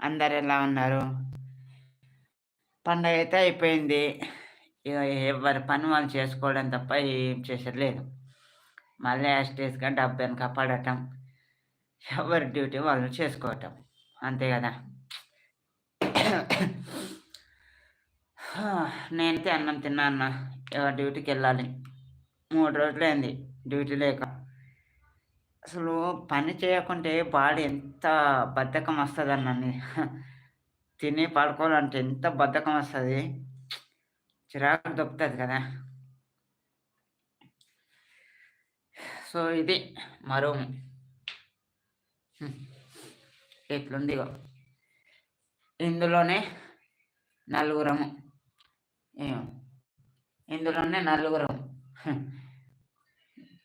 అందరు ఎలా ఉన్నారు? పండగ అయితే అయిపోయింది ఎవరి పని వాళ్ళు చేసుకోవడం తప్ప ఏం చేసలేదు మళ్ళీ యాస్టేజ్గా డబ్బు వెనక పడటం ఎవరి డ్యూటీ వాళ్ళు చేసుకోవటం అంతే కదా. నేనైతే అన్నం తిన్నా అన్న. ఎవరి డ్యూటీకి వెళ్ళాలి. మూడు రోజులైంది డ్యూటీ లేక అసలు పని చేయకుంటే బాడీ ఎంత బద్ధకం వస్తుంది అన్నీ తిని పడుకోవాలంటే ఎంత బద్ధకం వస్తుంది. చిరాకు దొక్కుతుంది కదా. సో ఇది మరో ఎట్లుంది ఇందులోనే నలుగురము. ఇందులోనే నలుగురం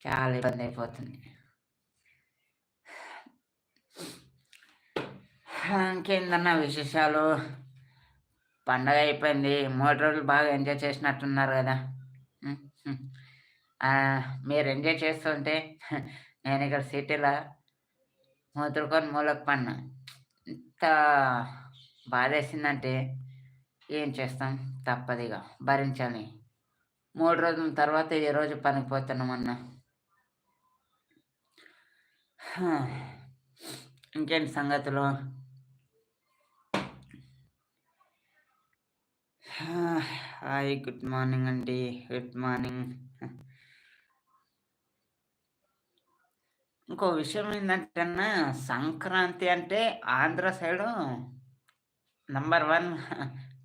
చాలా ఇబ్బంది అయిపోతుంది. ఇంకేందన్న విశేషాలు? పండగ అయిపోయింది మూడు రోజులు బాగా ఎంజాయ్ చేసినట్టున్నారు కదా. మీరు ఎంజాయ్ చేస్తుంటే నేను ఇక్కడ సిటీలో ముద్రకొని మూలకు పడినా ఇంత బాధేసిందంటే ఏం చేస్తాం? తప్పదిగా భరించాలి. మూడు రోజుల తర్వాత ఈ రోజు పనికి పోతున్నామన్నా ఇంకేంటి సంగతులు? హాయ్ గుడ్ మార్నింగ్ అండి. Good morning. ఇంకో విషయం ఏంటంటే సంక్రాంతి అంటే ఆంధ్ర సైడు నంబర్ వన్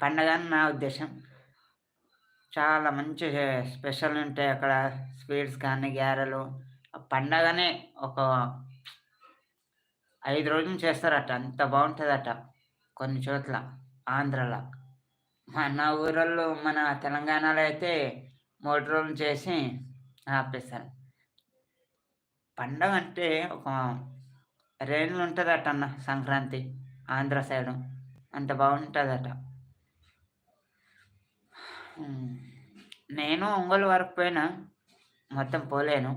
పండగ అని నా ఉద్దేశం. చాలా మంచి స్పెషల్ ఉంటాయి అక్కడ స్వీట్స్ కానీ గ్యారెలు పండగనే ఒక ఐదు రోజులు చేస్తారట. అంత బాగుంటుందట కొన్ని చోట్ల ఆంధ్రలో. మన ఊరల్లో మన తెలంగాణలో అయితే మూడు రోజులు చేసి ఆపేస్తారు పండగ అంటే ఒక రేణులు ఉంటుందట అన్న సంక్రాంతి ఆంధ్ర సైడు. అంత బాగుంటుందట. నేను ఒంగోలు వరకు పోయినా మొత్తం పోలేను.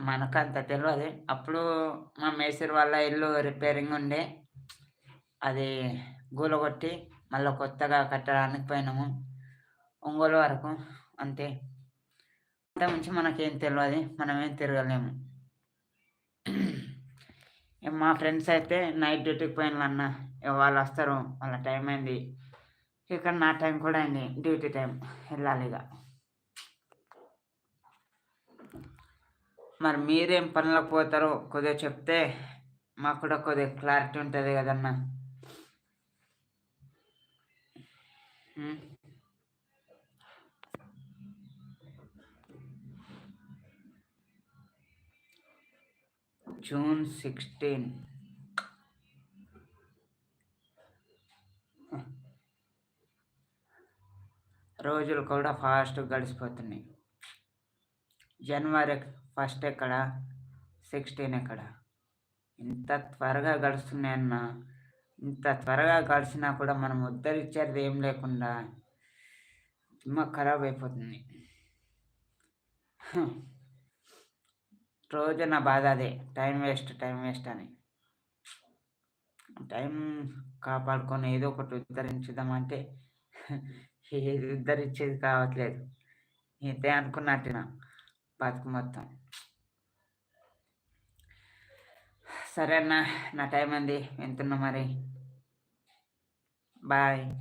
మనకు అంత తెలియదు అప్పుడు మా మేసరి వాళ్ళ ఇల్లు రిపేరింగ్ ఉండే. అది గూలగొట్టి మళ్ళీ కొత్తగా కట్టడానికి పోయినాము. ఒంగోలు వరకు అంతే. అంత మించి మనకేం తెలియదు మనం ఏం తిరగలేము మా ఫ్రెండ్స్ అయితే నైట్ డ్యూటీకి పోయిన అన్న వాళ్ళు వస్తారు వాళ్ళ టైం అయింది. ఇక్కడ నా టైం కూడా అయింది డ్యూటీ టైం వెళ్ళాలి ఇక మరి మీరేం పనులకు పోతారో కొద్దిగా చెప్తే మాకు కూడా కొద్దిగా క్లారిటీ ఉంటుంది కదన్నా. Mm. జూన్ సిక్స్టీన్ రోజులు కూడా ఫాస్ట్ గడిచిపోతున్నాయి. జనవరి ఫస్ట్ ఎక్కడ? సిక్స్టీన్ ఎక్కడ? ఇంత త్వరగా గడుస్తున్నాయన్న ఇంత త్వరగా కలిసినా కూడా మనం ఉద్ధరించేది ఏం లేకుండా దిమ్మ ఖరాబ్ అయిపోతుంది. రోజు నా బాధ అదే టైం వేస్ట్ టైం వేస్ట్ అని. టైం కాపాడుకొని ఏదో ఒకటి ఉద్ధరించుదామంటే ఏది ఉద్ధరించేది కావట్లేదు. ఇదే అనుకున్నట్టు బతుకు మొత్తం. సరే అన్న నా టైం అంది. వింటున్నా మరి. Bye.